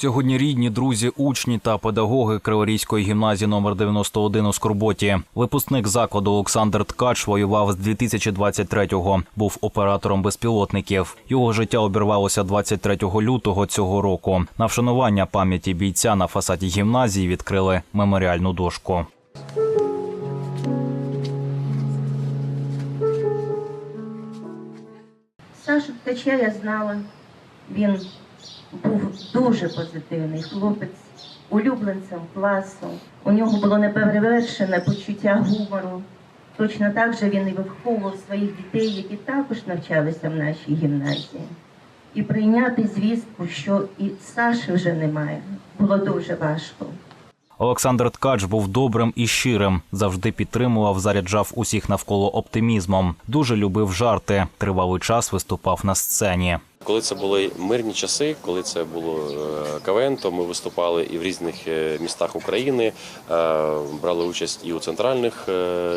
Сьогодні рідні, друзі, учні та педагоги Криворізької гімназії номер 91 у Скорботі. Випускник закладу Олександр Ткач воював з 2023-го. Був оператором безпілотників. Його життя обірвалося 23 лютого цього року. На вшанування пам'яті бійця на фасаді гімназії відкрили меморіальну дошку. Сашу Ткача я знала. Він був дуже позитивний хлопець, улюбленцем класу. У нього було неперевершене почуття гумору. Точно так же він і виховував своїх дітей, які також навчалися в нашій гімназії. І прийняти звістку, що і Саші вже немає, було дуже важко. Олександр Ткач був добрим і щирим, завжди підтримував, заряджав усіх навколо оптимізмом. Дуже любив жарти. Тривалий час виступав на сцені. Коли це були мирні часи, коли це було е, КВН, то ми виступали і в різних е, містах України, е, брали участь і у центральних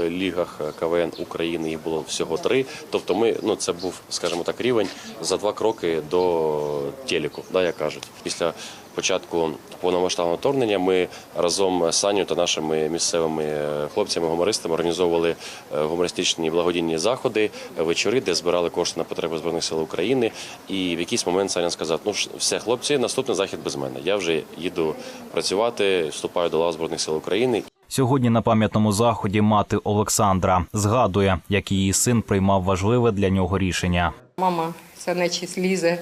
лігах КВН України. Їх було всього три. Тобто, ми ну це був, скажімо так, рівень за два кроки до телеку, да, як кажуть. Після початку повномасштабного вторгнення ми разом з Саню та нашими місцевими е, хлопцями-гумористами організовували е, гумористичні благодійні заходи, е, вечори, де збирали кошти на потреби збройних сил України. І в якийсь момент Саня сказав: ну все, хлопці, наступний захід без мене. Я вже їду працювати, вступаю до лав збройних сил України. Сьогодні на пам'ятному заході мати Олександра згадує, як її син приймав важливе для нього рішення. Мама, це наче слізе.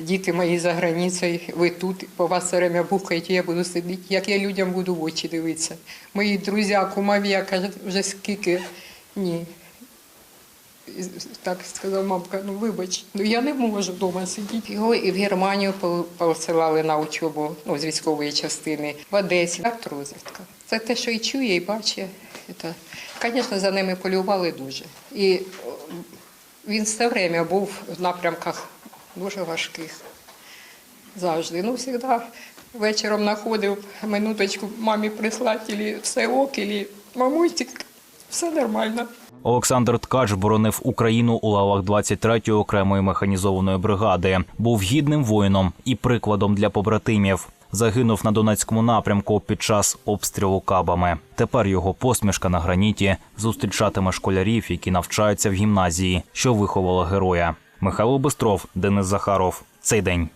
Діти мої за границею, ви тут, по вас все время бухаєте, я буду сидіти, як я людям буду в очі дивитися. Мої друзі, кумові, кажуть, вже скільки. Ні. Так сказав мамка, ну вибач, ну я не можу вдома сидіти. Його і в Германію посилали на учобу ну, з військової частини, в Одесі. Так, розвідка. Це те, що і чує, і бачить. Звісно, за ними полювали дуже. І він все время був в напрямках дуже важких. Завжди. Ну, завжди вечором знаходив минуточку мамі прислати, ілі все ок, ілі мамусик, все нормально. Олександр Ткач боронив Україну у лавах 23-ї окремої механізованої бригади. Був гідним воїном і прикладом для побратимів. Загинув на Донецькому напрямку під час обстрілу кабами. Тепер його посмішка на граніті зустрічатиме школярів, які навчаються в гімназії, що виховала героя. Михайло Бистров, Денис Захаров. Цей день.